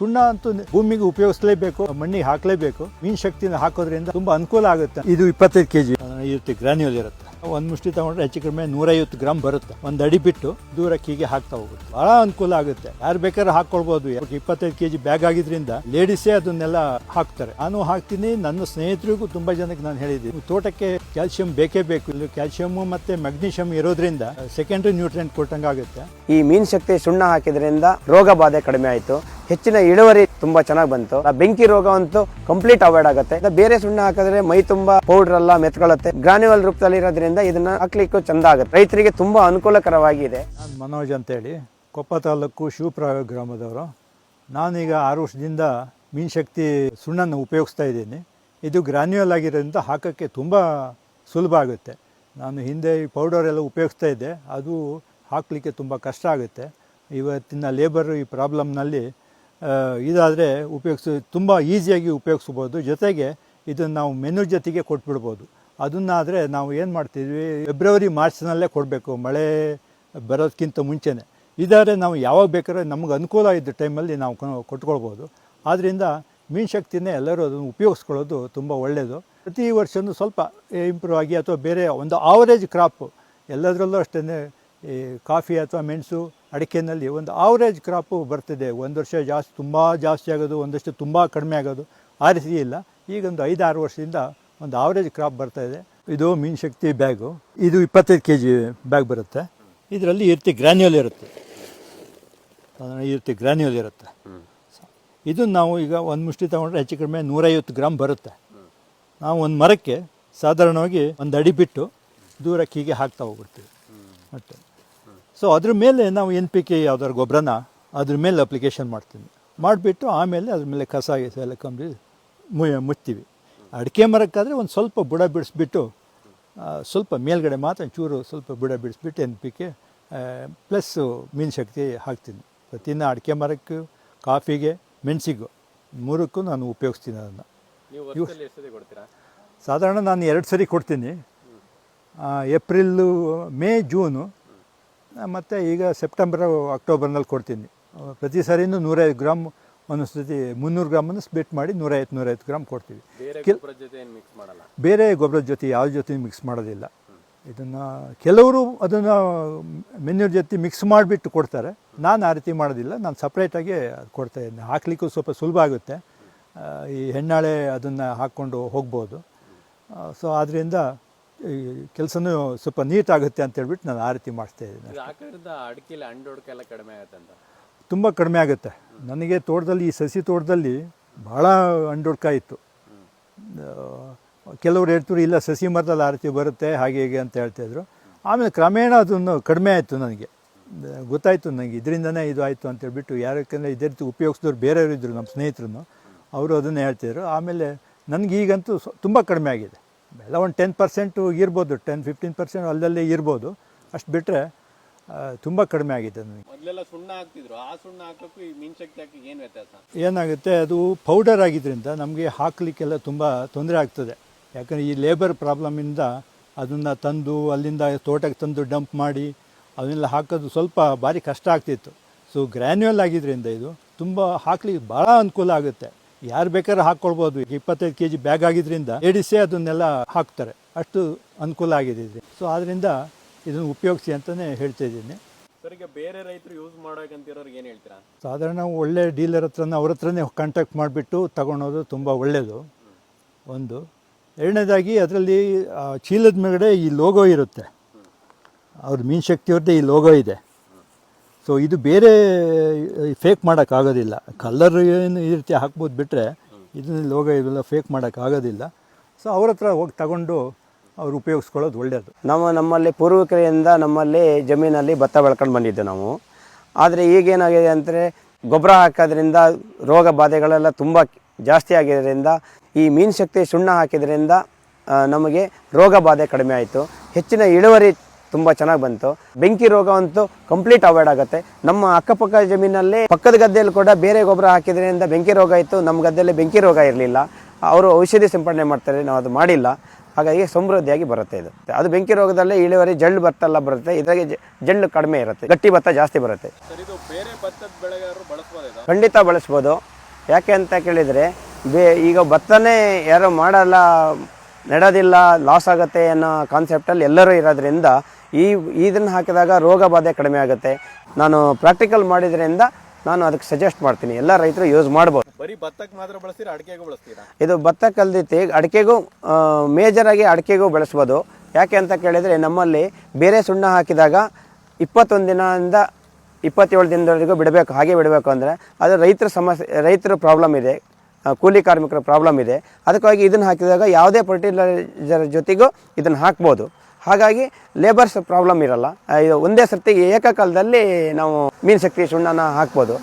ಸುಣ್ಣ ಅಂತೂ ಭೂಮಿಗೆ ಉಪಯೋಗಿಸಲೇಬೇಕು ಮಣ್ಣಿಗೆ ಹಾಕಲೇಬೇಕು. ಮೀನ್ ಶಕ್ತಿನ ಹಾಕೋದ್ರಿಂದ ತುಂಬಾ ಅನುಕೂಲ ಆಗುತ್ತೆ. ಇದು ಇಪ್ಪತ್ತೈದು ಕೆಜಿ. ಇರುತ್ತೆ ಗ್ರಾನ್ಯೂಲ್ ಇರುತ್ತೆ. ಒಂದ್ ಮುಷ್ಟಿ ತಗೊಂಡ್ರೆ ಹೆಚ್ಚು ಕಡಿಮೆ ನೂರೈವತ್ತು ಗ್ರಾಮ್ ಬರುತ್ತೆ. ಒಂದು ಅಡಿ ಬಿಟ್ಟು ದೂರಕ್ಕೆ ಹೀಗೆ ಹಾಕ್ತಾ ಹೋಗುತ್ತೆ. ಬಹಳ ಅನುಕೂಲ ಆಗುತ್ತೆ. ಯಾರು ಬೇಕಾದ್ರೆ ಹಾಕೊಳ್ಬಹುದು ಇಪ್ಪತ್ತೈದು ಕೆಜಿ ಬ್ಯಾಗ್ ಆಗಿದ್ರಿಂದ ಲೇಡೀಸೇ ಅದನ್ನೆಲ್ಲ ಹಾಕ್ತಾರೆ. ನಾನು ಹಾಕ್ತೀನಿ. ನನ್ನ ಸ್ನೇಹಿತರಿಗೂ ತುಂಬಾ ಜನಕ್ಕೆ ನಾನು ಹೇಳಿದ್ದೀನಿ. ತೋಟಕ್ಕೆ ಕ್ಯಾಲ್ಸಿಯಂ ಬೇಕೇ ಬೇಕು. ಇಲ್ಲಿ ಕ್ಯಾಲ್ಸಿಯಂ ಮತ್ತೆ ಮೆಗ್ನೀಷಿಯಂ ಇರೋದ್ರಿಂದ ಸೆಕೆಂಡರಿ ನ್ಯೂಟ್ರಿಯೆಂಟ್ ಕೊಟ್ಟಂಗಾಗುತ್ತೆ ಈ ಮೀನ್ ಶಕ್ತಿ ಸುಣ್ಣ ಹಾಕಿದ್ರಿಂದ ರೋಗ ಬಾಧೆ ಕಡಿಮೆ ಆಯಿತು. ಹೆಚ್ಚಿನ ಇಳುವರಿ ತುಂಬಾ ಚೆನ್ನಾಗಿ ಬಂತು. ಆ ಬೆಂಕಿ ರೋಗ ಅಂತೂ ಕಂಪ್ಲೀಟ್ ಅವಾಯ್ಡ್ ಆಗುತ್ತೆ. ಬೇರೆ ಸುಣ್ಣ ಹಾಕಿದ್ರೆ ಮೈ ತುಂಬಾ ಪೌಡರ್ ಎಲ್ಲ ಮೆತ್ಕೊಳ್ಳುತ್ತೆ. ಗ್ರಾನ್ಯುವಲ್ ರೂಪದಲ್ಲಿ ಇರೋದ್ರಿಂದ ಇದನ್ನ ಹಾಕ್ಲಿಕ್ಕೂ ಚಂದ ಆಗುತ್ತೆ. ರೈತರಿಗೆ ತುಂಬಾ ಅನುಕೂಲಕರವಾಗಿದೆ. ಮನೋಜ್ ಅಂತೇಳಿ, ಕೊಪ್ಪ ತಾಲೂಕು ಶಿವಪ್ರಾಯ ಗ್ರಾಮದವರು. ನಾನೀಗ ಆರು ವರ್ಷದಿಂದ ಮೀನ್ ಶಕ್ತಿ ಸುಣ್ಣನ್ನು ಉಪಯೋಗಿಸ್ತಾ ಇದ್ದೀನಿ. ಇದು ಗ್ರಾನ್ಯುಯಲ್ ಆಗಿರೋದ್ರಿಂದ ಹಾಕೋಕ್ಕೆ ತುಂಬ ಸುಲಭ ಆಗುತ್ತೆ. ನಾನು ಹಿಂದೆ ಈ ಪೌಡರ್ ಎಲ್ಲ ಉಪಯೋಗಿಸ್ತಾ ಇದ್ದೆ. ಅದು ಹಾಕಲಿಕ್ಕೆ ತುಂಬ ಕಷ್ಟ ಆಗುತ್ತೆ. ಇವತ್ತಿನ ಲೇಬರ್ ಈ ಪ್ರಾಬ್ಲಮ್ನಲ್ಲಿ ಇದಾದರೆ ಉಪಯೋಗಿಸ, ತುಂಬ ಈಸಿಯಾಗಿ ಉಪಯೋಗಿಸ್ಬೋದು. ಜೊತೆಗೆ ಇದನ್ನು ನಾವು ಮೆನು ಜೊತೆಗೆ ಕೊಟ್ಬಿಡ್ಬೋದು. ಅದನ್ನಾದರೆ ನಾವು ಏನು ಮಾಡ್ತಿದ್ವಿ? ಫೆಬ್ರವರಿ ಮಾರ್ಚ್ನಲ್ಲೇ ಕೊಡಬೇಕು. ಮಳೆ ಬರೋದಕ್ಕಿಂತ ಮುಂಚೆನೇ. ಇದಾದರೆ ನಾವು ಯಾವಾಗ ಬೇಕಾದ್ರೆ ನಮ್ಗೆ ಅನುಕೂಲ ಇದ್ದ ಟೈಮಲ್ಲಿ ನಾವು ಕೊಟ್ಕೊಳ್ಬೋದು. ಆದ್ದರಿಂದ ಮೀನು ಶಕ್ತಿನೇ ಎಲ್ಲರೂ ಅದನ್ನು ಉಪಯೋಗಿಸ್ಕೊಳ್ಳೋದು ತುಂಬ ಒಳ್ಳೆಯದು ಪ್ರತಿ ವರ್ಷವೂ ಸ್ವಲ್ಪ ಇಂಪ್ರೂವ್ ಆಗಿ ಅಥವಾ ಬೇರೆ ಒಂದು ಆವರೇಜ್ ಕ್ರಾಪ್ ಎಲ್ಲದರಲ್ಲೂ ಅಷ್ಟೇ ಈ ಕಾಫಿ ಅಥವಾ ಮೆಣಸು ಅಡಿಕೆನಲ್ಲಿ ಒಂದು ಆವರೇಜ್ ಕ್ರಾಪು ಬರ್ತಿದೆ. ಒಂದು ವರ್ಷ ಜಾಸ್ತಿ, ತುಂಬ ಜಾಸ್ತಿ ಆಗೋದು, ಒಂದಷ್ಟು ತುಂಬ ಕಡಿಮೆ ಆಗೋದು ಆ ರೀತಿ ಇಲ್ಲ. ಈಗ ಒಂದು ಐದಾರು ವರ್ಷದಿಂದ ಒಂದು ಆವರೇಜ್ ಕ್ರಾಪ್ ಬರ್ತಾ ಇದೆ. ಇದು ಮೀನು ಶಕ್ತಿ ಬ್ಯಾಗು ಇದು ಇಪ್ಪತ್ತೈದು ಕೆ ಜಿ ಬ್ಯಾಗ್ ಬರುತ್ತೆ. ಇದರಲ್ಲಿ ಈ ರೀತಿ ಗ್ರ್ಯಾನ್ಯುಯಲ್ ಇರುತ್ತೆ ಇರ್ತಿ ಗ್ರ್ಯಾನ್ಯುಯಲ್ ಇರುತ್ತೆ. ಇದು ನಾವು ಈಗ ಒಂದು ಮುಷ್ಟಿ ತೊಗೊಂಡ್ರೆ ಹೆಚ್ಚು ಕಡಿಮೆ ನೂರೈವತ್ತು ಗ್ರಾಮ್ ಬರುತ್ತೆ. ನಾವು ಒಂದು ಮರಕ್ಕೆ ಸಾಧಾರಣವಾಗಿ ಒಂದು ಅಡಿ ಬಿಟ್ಟು ದೂರಕ್ಕೆ ಹೀಗೆ ಹಾಕ್ತಾ ಹೋಗ್ಬಿಡ್ತೀವಿ. ಮತ್ತೆ. ಸೊ ಅದ್ರ ಮೇಲೆ ನಾವು ಎನ್ ಪಿ ಕೆ ಯಾವ್ದಾದ್ರು ಗೊಬ್ಬರನ ಅದ್ರ ಮೇಲೆ ಅಪ್ಲಿಕೇಶನ್ ಮಾಡ್ತೀನಿ ಮಾಡಿಬಿಟ್ಟು ಆಮೇಲೆ ಅದ್ರ ಮೇಲೆ ಕಸ ಎಲ್ಲ ಕಂಬಿ ಮುಚ್ತೀವಿ ಅಡಿಕೆ ಮರಕ್ಕಾದರೆ ಒಂದು ಸ್ವಲ್ಪ ಬುಡ ಬಿಡಿಸ್ಬಿಟ್ಟು ಸ್ವಲ್ಪ ಮೇಲ್ಗಡೆ ಮಾತ್ರ ಚೂರು ಸ್ವಲ್ಪ ಬುಡ ಬಿಡಿಸ್ಬಿಟ್ಟು ಎನ್ ಪಿ ಕೆ ಪ್ಲಸ್ಸು ಮೀನು ಶಕ್ತಿ ಹಾಕ್ತೀನಿ. ಪ್ರತಿದಿನ ಅಡಿಕೆ ಮರಕ್ಕೆ ಕಾಫಿಗೆ ಮೆಣಸಿಗೂ ಮೂರಕ್ಕೂ ನಾನು ಉಪಯೋಗಿಸ್ತೀನಿ ಅದನ್ನು. ಸಾಧಾರಣ ನಾನು ಎರಡು ಸರಿ ಕೊಡ್ತೀನಿ. ಏಪ್ರಿಲ್ಲು ಮೇ ಜೂನು ಮತ್ತು ಈಗ ಸೆಪ್ಟೆಂಬರ್ ಅಕ್ಟೋಬರ್ನಲ್ಲಿ ಕೊಡ್ತೀನಿ. ಪ್ರತಿ ಸರಿನೂ ನೂರೈದು ಗ್ರಾಮ್ ಒಂದೊಂದು ಸತಿ ಮುನ್ನೂರು ಗ್ರಾಮನ್ನು ಸ್ಪ್ಲಿಟ್ ಮಾಡಿ ನೂರೈವತ್ತು ನೂರೈವತ್ತು ಗ್ರಾಮ್ ಕೊಡ್ತೀವಿ. ಬೇರೆ ಕೆಲ್- ಗೊಬ್ಬರದ ಜೊತೆ ಮಿಕ್ಸ್ ಮಾಡಲ್ಲ? ಬೇರೆ ಗೊಬ್ಬರದ ಜೊತೆ ಯಾವ ಜೊತೆ ಮಿಕ್ಸ್ ಮಾಡೋದಿಲ್ಲ. ಇದನ್ನು ಕೆಲವರು ಅದನ್ನು ಮೆನ್ಯೂರ್ ಜೊತೆ ಮಿಕ್ಸ್ ಮಾಡಿಬಿಟ್ಟು ಕೊಡ್ತಾರೆ. ನಾನು ಆ ರೀತಿ ಮಾಡೋದಿಲ್ಲ. ನಾನು ಸಪ್ರೇಟಾಗಿ ಕೊಡ್ತಾ ಇದ್ದೀನಿ ಹಾಕ್ಲಿಕ್ಕೂ ಸ್ವಲ್ಪ ಸುಲಭ ಆಗುತ್ತೆ. ಈ ಹೆಣ್ಣಾಳೆ ಅದನ್ನು ಹಾಕ್ಕೊಂಡು ಹೋಗ್ಬೋದು. ಸೊ ಆದ್ದರಿಂದ ಈ ಕೆಲಸನೂ ಸ್ವಲ್ಪ ನೀಟ್ ಆಗುತ್ತೆ ಅಂತ ಹೇಳ್ಬಿಟ್ಟು ನಾನು ಆ ರೀತಿ ಮಾಡ್ತಾ ಇದ್ದೀನಿ ಅಡಿಕೆ ಎಲ್ಲ ಕಡಿಮೆ ಆಗುತ್ತೆ ಅಂತ ತುಂಬ ಕಡಿಮೆ ಆಗುತ್ತೆ. ನನಗೆ ತೋಟದಲ್ಲಿ, ಈ ಸಸಿ ತೋಟದಲ್ಲಿ ಭಾಳ ಇತ್ತು. ಹೇಳ್ತಿದ್ರು ಕೆಲವ್ರು ಹೇಳ್ತಾರೆ ಇಲ್ಲ, ಸಸಿ ಮರದಲ್ಲಿ ಆರತಿ ಬರುತ್ತೆ, ಹಾಗೆ, ಹೀಗೆ ಅಂತ ಹೇಳ್ತಾಯಿದ್ರು ಆಮೇಲೆ ಕ್ರಮೇಣ ಅದನ್ನು ಕಡಿಮೆ ಆಯಿತು ನನಗೆ. ಗೊತ್ತಾಯಿತು ನನಗೆ, ಇದರಿಂದನೇ ಇದು ಆಯಿತು ಅಂತ ಹೇಳ್ಬಿಟ್ಟು ಯಾರಕ್ಕಂದ್ರೆ ಇದೇ ರೀತಿ ಉಪಯೋಗಿಸಿದವ್ರು ಬೇರೆಯವರು ಇದ್ದರು ನಮ್ಮ ಸ್ನೇಹಿತರು ಅವರು ಅದನ್ನು ಹೇಳ್ತಿದ್ರು ಆಮೇಲೆ ನನಗೆ ಈಗಂತೂ ತುಂಬ ಕಡಿಮೆ ಆಗಿದೆ. ಎಲ್ಲ ಒಂದು ಟೆನ್ ಪರ್ಸೆಂಟು ಇರ್ಬೋದು ಟೆನ್ ಫಿಫ್ಟೀನ್ ಪರ್ಸೆಂಟ್ ಅಲ್ಲಲ್ಲೇ ಇರ್ಬೋದು. ಅಷ್ಟು ಬಿಟ್ಟರೆ ತುಂಬ ಕಡಿಮೆ ಆಗಿದೆ ನನಗೆ ಮೊದಲೆಲ್ಲ ಸುಣ್ಣ ಹಾಕ್ತಿದ್ರು. ಆ ಸುಣ್ಣ ಹಾಕಕ್ಕೂ ಈ ಮೀನ್ ಶಕ್ತಿ ಹಾಕಿ ಏನು ವ್ಯತ್ಯಾಸ? ಏನಾಗುತ್ತೆ ಅದು ಪೌಡರ್ ಆಗಿದ್ದರಿಂದ ನಮಗೆ ಹಾಕಲಿಕ್ಕೆಲ್ಲ ತುಂಬ ತೊಂದರೆ ಆಗ್ತದೆ. ಯಾಕಂದರೆ ಈ ಲೇಬರ್ ಪ್ರಾಬ್ಲಮಿಂದ ಅದನ್ನು ತಂದು ಅಲ್ಲಿಂದ ತೋಟಕ್ಕೆ ತಂದು ಡಂಪ್ ಮಾಡಿ ಅದನ್ನೆಲ್ಲ ಹಾಕೋದು ಸ್ವಲ್ಪ ಭಾರಿ ಕಷ್ಟ ಆಗ್ತಿತ್ತು. ಸೊ ಗ್ರ್ಯಾನ್ಯುಯಲ್ ಆಗಿದ್ದರಿಂದ ಇದು ತುಂಬ ಹಾಕ್ಲಿಕ್ಕೆ ಭಾಳ ಅನುಕೂಲ ಆಗುತ್ತೆ. ಯಾರು ಬೇಕಾದ್ರೆ ಹಾಕ್ಕೊಳ್ಬೋದು ಈಗ ಇಪ್ಪತ್ತೈದು ಕೆ ಜಿ ಬ್ಯಾಗ್ ಆಗಿದ್ದರಿಂದ ಎಡಿಸಿ ಅದನ್ನೆಲ್ಲ ಹಾಕ್ತಾರೆ. ಅಷ್ಟು ಅನುಕೂಲ ಆಗಿದೆ ಸೊ ಆದ್ದರಿಂದ ಇದನ್ನು ಉಪಯೋಗಿಸಿ ಅಂತಲೇ ಹೇಳ್ತಾ ಇದ್ದೀನಿ. ಸರ್ ಈಗ ಬೇರೆ ರೈತರು ಯೂಸ್ ಮಾಡೋಕಂತಿರೋರ್ಗೆ ಏನು ಹೇಳ್ತೀರಾ? ಸಾಧಾರಣ ಒಳ್ಳೆ ಡೀಲರ್ ಹತ್ರನೇ ಅವ್ರ ಹತ್ರನೇ ಕಾಂಟ್ಯಾಕ್ಟ್ ಮಾಡಿಬಿಟ್ಟು ತಗೊಳೋದು ತುಂಬ ಒಳ್ಳೆಯದು ಒಂದು. ಎರಡನೇದಾಗಿ ಅದರಲ್ಲಿ ಚೀಲದ ಮೇಲ್ಗಡೆ ಈ ಲೋಗೋ ಇರುತ್ತೆ. ಅವ್ರ ಮೀನ್ ಶಕ್ತಿಯವ್ರದ್ದೇ ಈ ಲೋಗೋ ಇದೆ. ಸೊ ಇದು ಬೇರೆ ಫೇಕ್ ಮಾಡೋಕ್ಕಾಗೋದಿಲ್ಲ. ಕಲರ್ ಏನು ಈ ರೀತಿ ಹಾಕ್ಬೋದು ಬಿಟ್ಟರೆ ಇದನ್ನ ಲೋಗೋ ಇವೆಲ್ಲ ಫೇಕ್ ಮಾಡೋಕ್ಕಾಗೋದಿಲ್ಲ. ಸೊ ಅವ್ರ ಹತ್ರ ಹೋಗಿ ತಗೊಂಡು ಅವ್ರು ಉಪಯೋಗಿಸ್ಕೊಳ್ಳೋದು ಒಳ್ಳೆಯದು ನಮ್ಮ ನಮ್ಮಲ್ಲಿ ಪೂರ್ವಿಕರಿಂದ ನಮ್ಮಲ್ಲಿ ಜಮೀನಲ್ಲಿ ಭತ್ತ ಬೆಳ್ಕೊಂಡು ಬಂದಿದ್ದು ನಾವು. ಆದರೆ ಈಗೇನಾಗಿದೆ ಅಂದರೆ ಗೊಬ್ಬರ ಹಾಕೋದ್ರಿಂದ ರೋಗ ಬಾಧೆಗಳೆಲ್ಲ ತುಂಬ ಜಾಸ್ತಿ ಆಗಿದ್ದರಿಂದ ಈ ಮೀನು ಶಕ್ತಿ ಸುಣ್ಣ ಹಾಕಿದ್ರಿಂದ ನಮಗೆ ರೋಗ ಬಾಧೆ ಕಡಿಮೆ ಆಯಿತು. ಹೆಚ್ಚಿನ ಇಳುವರಿ ತುಂಬ ಚೆನ್ನಾಗಿ ಬಂತು. ಬೆಂಕಿ ರೋಗ ಅಂತೂ ಕಂಪ್ಲೀಟ್ ಅವಾಯ್ಡ್ ಆಗುತ್ತೆ. ನಮ್ಮ ಅಕ್ಕಪಕ್ಕ ಜಮೀನಲ್ಲಿ ಪಕ್ಕದ ಗದ್ದೆಯಲ್ಲಿ ಕೂಡ ಬೇರೆ ಗೊಬ್ಬರ ಹಾಕಿದ್ರಿಂದ ಬೆಂಕಿ ರೋಗ ಇತ್ತು. ನಮ್ಮ ಗದ್ದೆಯಲ್ಲಿ ಬೆಂಕಿ ರೋಗ ಇರಲಿಲ್ಲ. ಅವರು ಔಷಧಿ ಸಿಂಪಡಣೆ ಮಾಡ್ತಾರೆ, ನಾವು ಅದು ಮಾಡಿಲ್ಲ. ಹಾಗಾಗಿ ಸಮೃದ್ಧಿಯಾಗಿ ಬರುತ್ತೆ ಇದು. ಅದು ಬೆಂಕಿ ರೋಗದಲ್ಲಿ ಇಳುವರಿ ಜಳ್ಳು ಭತ್ತ ಎಲ್ಲ ಬರುತ್ತೆ. ಇದ್ರಾಗೆ ಜಳ್ಳು ಕಡಿಮೆ ಇರುತ್ತೆ. ಗಟ್ಟಿ ಭತ್ತ ಜಾಸ್ತಿ ಬರುತ್ತೆ. ಖಂಡಿತ ಬಳಸ್ಬೋದು. ಯಾಕೆ ಅಂತ ಕೇಳಿದರೆ ಬೇ ಈಗ ಭತ್ತನೇ ಯಾರು ಮಾಡಲ್ಲ ನೆಡೋದಿಲ್ಲ ಲಾಸ್ ಆಗುತ್ತೆ ಅನ್ನೋ ಕಾನ್ಸೆಪ್ಟಲ್ಲಿ ಎಲ್ಲರೂ ಇರೋದ್ರಿಂದ ಈ ಇದನ್ನು ಹಾಕಿದಾಗ ರೋಗ ಬಾಧೆ ಕಡಿಮೆ ಆಗುತ್ತೆ. ನಾನು ಪ್ರಾಕ್ಟಿಕಲ್ ಮಾಡಿದ್ರಿಂದ ನಾನು ಅದಕ್ಕೆ ಸಜೆಸ್ಟ್ ಮಾಡ್ತೀನಿ. ಎಲ್ಲ ರೈತರು ಯೂಸ್ ಮಾಡ್ಬೋದು. ಬರೀ ಭತ್ತಕ್ಕೆ ಮಾತ್ರ ಬಳಸ್ತೀರಾ ಅಡಿಕೆಗೂ ಬಳಸ್ತೀರಾ? ಇದು ಭತ್ತ ಕಲ್ದಿತ್ತು ಅಡಿಕೆಗೂ ಮೇಜರಾಗಿ ಅಡಿಕೆಗೂ ಬೆಳೆಸ್ಬೋದು. ಯಾಕೆ ಅಂತ ಕೇಳಿದರೆ ನಮ್ಮಲ್ಲಿ ಬೇರೆ ಸುಣ್ಣ ಹಾಕಿದಾಗ ಇಪ್ಪತ್ತೊಂದು ದಿನದಿಂದ ಇಪ್ಪತ್ತೇಳು ದಿನದವರೆಗೂ ಬಿಡಬೇಕು. ಹಾಗೆ ಬಿಡಬೇಕು ಅಂದರೆ ಅದು ರೈತರ ಸಮಸ್ಯೆ ರೈತರ ಪ್ರಾಬ್ಲಮ್ ಇದೆ. ಕೂಲಿ ಕಾರ್ಮಿಕರ ಪ್ರಾಬ್ಲಮ್ ಇದೆ. ಅದಕ್ಕಾಗಿ ಇದನ್ನು ಹಾಕಿದಾಗ ಯಾವುದೇ ಫರ್ಟಿಲೈಸರ್ ಜೊತೆಗೂ ಇದನ್ನು ಹಾಕ್ಬೋದು. ಹಾಗಾಗಿ ಲೇಬರ್ಸ್ ಪ್ರಾಬ್ಲಮ್ ಇರಲ್ಲ. ಇದು ಒಂದೇ ಸರ್ತಿಗೆ ಏಕಕಾಲದಲ್ಲಿ ನಾವು ಮೀನು ಶಕ್ತಿ ಸುಣ್ಣನ ಹಾಕ್ಬೋದು.